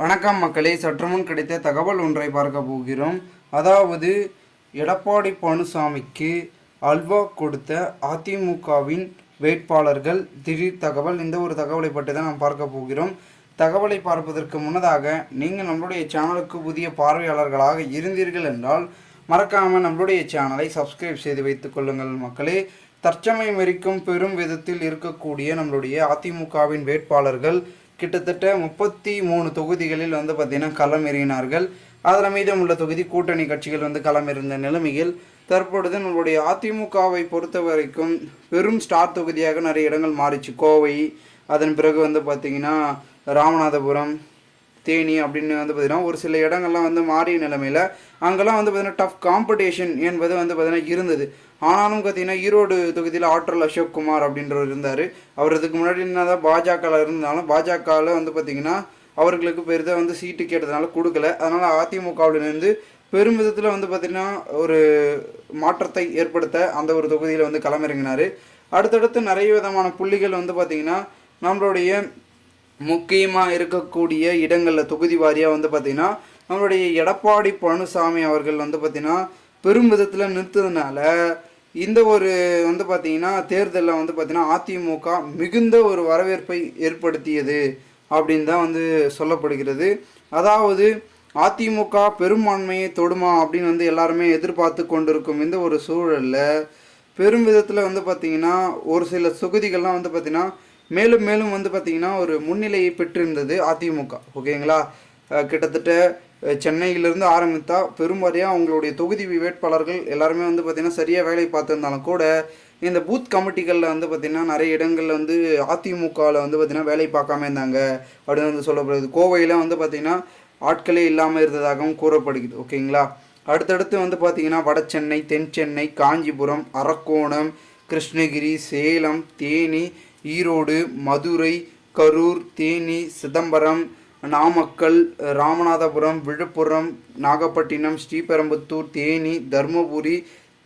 வணக்கம் மக்களே சற்று முன் கிடைத்த தகவல் ஒன்றை பார்க்க போகிறோம். அதாவது எடப்பாடி பழனிசாமிக்கு அல்வா கொடுத்த அதிமுகவின் வேட்பாளர்கள் திடீர் தகவல். இந்த ஒரு தகவலை பற்றி தான் நாம் பார்க்க போகிறோம். தகவலை பார்ப்பதற்கு முன்னதாக நீங்கள் நம்மளுடைய சேனலுக்கு புதிய பார்வையாளர்களாக இருந்தீர்கள் என்றால் மறக்காமல் நம்மளுடைய சேனலை சப்ஸ்கிரைப் செய்து வைத்துக் கொள்ளுங்கள் மக்களே. தற்சமயம் வரைக்கும் பெரும் விதத்தில் இருக்கக்கூடிய நம்மளுடைய அதிமுகவின் வேட்பாளர்கள் கிட்டத்தட்ட முப்பத்தி மூணு தொகுதிகளில் வந்து பார்த்திங்கன்னா களம் எறியினார்கள் அதில் மீதம் உள்ள தொகுதி கூட்டணி கட்சிகள் வந்து களமிருந்த நிலைமையில் தற்பொழுது நம்மளுடைய அதிமுகவை பொறுத்த வரைக்கும் பெரும் ஸ்டார் தொகுதியாக நிறைய இடங்கள் மாறிச்சு. கோவை அதன் பிறகு வந்து பார்த்திங்கன்னா ராமநாதபுரம் தேனி அப்படின்னு வந்து பார்த்திங்கன்னா ஒரு சில இடங்கள்லாம் வந்து மாறிய நிலைமையில் அங்கெல்லாம் வந்து பார்த்திங்கன்னா டஃப் காம்படிஷன் என்பது வந்து பார்த்திங்கன்னா இருந்தது. ஆனாலும் பார்த்தீங்கன்னா ஈரோடு தொகுதியில் ஆற்றல் அசோக் குமார் அப்படின்றவர் இருந்தார். அவர் இதுக்கு முன்னாடி என்னதான் பாஜகவில் இருந்தாலும் பாஜகவில் வந்து பார்த்திங்கன்னா அவர்களுக்கு பெரிதாக வந்து சீட்டு கேட்டதுனால கொடுக்கல. அதனால் அதிமுகவிலிருந்து பெரும் விதத்தில் வந்து பார்த்திங்கன்னா ஒரு மாற்றத்தை ஏற்படுத்த அந்த ஒரு தொகுதியில் வந்து களமிறங்கினார். அடுத்தடுத்து நிறைய விதமான புள்ளிகள் வந்து பார்த்திங்கன்னா நம்மளுடைய முக்கியமாக இருக்கக்கூடிய இடங்களில் தொகுதி வாரியாக வந்து பார்த்திங்கன்னா நம்மளுடைய எடப்பாடி பழனிசாமி அவர்கள் வந்து பார்த்திங்கன்னா பெரும் விதத்தில் நிறுத்ததுனால இந்த ஒரு வந்து பார்த்திங்கன்னா தேர்தலில் வந்து பார்த்திங்கன்னா அதிமுக மிகுந்த ஒரு வரவேற்பை ஏற்படுத்தியது அப்படின்னு தான் வந்து சொல்லப்படுகிறது. அதாவது அதிமுக பெரும்பான்மையை தொடுமா அப்படின்னு வந்து எல்லாருமே எதிர்பார்த்து கொண்டிருக்கும் இந்த ஒரு சூழலில் பெரும் விதத்தில் வந்து பார்த்திங்கன்னா ஒரு சில தொகுதிகள்லாம் வந்து பார்த்திங்கன்னா மேலும் மேலும் வந்து பார்த்திங்கன்னா ஒரு முன்னிலையை பெற்றிருந்தது அதிமுக. ஓகேங்களா? கிட்டத்தட்ட சென்னையிலிருந்து ஆரம்பித்தா பெரும்பாரியாக அவங்களுடைய தொகுதி வேட்பாளர்கள் எல்லாருமே வந்து பார்த்திங்கன்னா சரியாக வேலை பார்த்துருந்தாலும் கூட இந்த பூத் கமிட்டிகளில் வந்து பார்த்திங்கன்னா நிறைய இடங்களில் வந்து அதிமுகவில் வந்து பார்த்திங்கன்னா வேலை பார்க்காம இருந்தாங்க அப்படின்னு வந்து சொல்லப்படுது. கோவையில் வந்து பார்த்திங்கன்னா ஆட்களே இல்லாமல் இருந்ததாகவும் கூறப்படுகிறது. ஓகேங்களா? அடுத்தடுத்து வந்து பார்த்திங்கன்னா வட சென்னை தென் சென்னை காஞ்சிபுரம் அரக்கோணம் கிருஷ்ணகிரி சேலம் தேனி ஈரோடு மதுரை கரூர் தேனி சிதம்பரம் நாமக்கல் ராமநாதபுரம் விழுப்புரம் நாகப்பட்டினம் ஸ்ரீபெரும்புத்தூர் தேனி தருமபுரி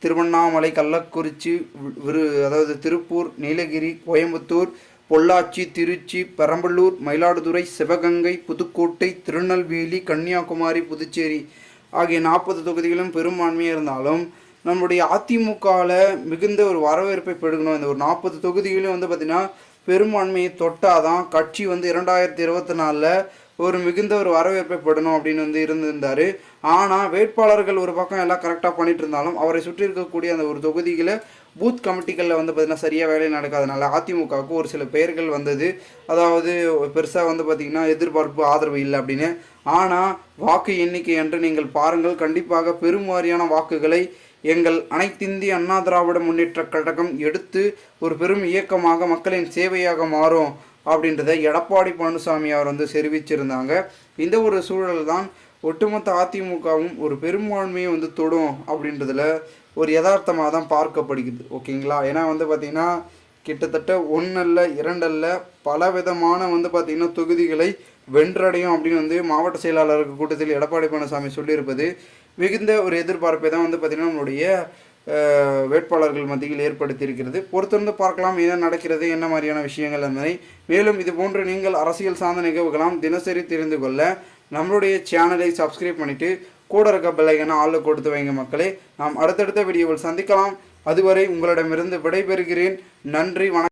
திருவண்ணாமலை கள்ளக்குறிச்சி விரு அதாவது திருப்பூர் நீலகிரி கோயம்புத்தூர் பொள்ளாச்சி திருச்சி பெரம்பலூர் மயிலாடுதுறை சிவகங்கை புதுக்கோட்டை திருநெல்வேலி கன்னியாகுமரி புதுச்சேரி ஆகிய நாற்பது தொகுதிகளும் பெரும்பான்மையாக இருந்தாலும் நம்முடைய அதிமுகவில் மிகுந்த ஒரு வரவேற்பை பெருகணும் இந்த ஒரு நாற்பது தொகுதிகளையும் வந்து பார்த்திங்கன்னா பெரும்பான்மையை தொட்டாதான் கட்சி வந்து இரண்டாயிரத்தி இருபத்தி நாலில் ஒரு மிகுந்த ஒரு வரவேற்பை பெறணும் அப்படின்னு வந்து இருந்திருந்தார். ஆனால் வேட்பாளர்கள் ஒரு பக்கம் எல்லாம் கரெக்டாக பண்ணிட்டு இருந்தாலும் அவரை சுற்றி இருக்கக்கூடிய அந்த ஒரு தொகுதிகளை பூத் கமிட்டிகளில் வந்து பார்த்திங்கன்னா சரியாக வேலை நடக்காதனால அதிமுகவுக்கு ஒரு சில பெயர்கள் வந்தது. அதாவது பெருசாக வந்து பார்த்திங்கன்னா எதிர்பார்ப்பு ஆதரவு இல்லை அப்படின்னு. ஆனால் வாக்கு எண்ணிக்கை என்று நீங்கள் பாருங்கள். கண்டிப்பாக பெருவாரியான வாக்குகளை எங்கள் அனைத்திந்திய அண்ணா திராவிட முன்னேற்ற கழகம் எடுத்து ஒரு பெரும் இயக்கமாக மக்களின் சேவையாக மாறும் அப்படின்றத எடப்பாடி பழனிசாமி அவர் வந்து தெரிவிச்சிருந்தாங்க. இந்த ஒரு சூழல் தான் ஒட்டுமொத்த அதிமுகவும் ஒரு பெரும்பான்மையை வந்து தொடும் அப்படின்றதுல ஒரு யதார்த்தமாக தான் பார்க்கப்படுகிறது. ஓகேங்களா? ஏன்னா வந்து பார்த்திங்கன்னா கிட்டத்தட்ட ஒன்றல்ல இரண்டல்ல பல விதமான வந்து பார்த்திங்கன்னா தொகுதிகளை வென்றடையும் அப்படின்னு வந்து மாவட்ட செயலாளர் கூட்டத்தில் எடப்பாடி பழனிசாமி சொல்லியிருப்பது. மிகுந்த ஒரு எதிர்பார்ப்பை தான் வந்து பார்த்திங்கன்னா நம்மளுடைய வேட்பாளர்கள் மத்தியில் ஏற்படுத்தியிருக்கிறது. பொறுத்திருந்து பார்க்கலாம் என்ன நடக்கிறது என்ன மாதிரியான விஷயங்கள் என்பதை. மேலும் இது போன்று நீங்கள் அரசியல் சார்ந்த நிகழ்வுகளாம் தினசரி தெரிந்து கொள்ள நம்மளுடைய சேனலை சப்ஸ்கிரைப் பண்ணிவிட்டு கூட இருக்க பெல்லைக்கனை ஆளில் கொடுத்து வைங்க மக்களே. நாம் அடுத்தடுத்த வீடியோவில் சந்திக்கலாம். அதுவரை உங்களிடமிருந்து விடைபெறுகிறேன். நன்றி வணக்கம்.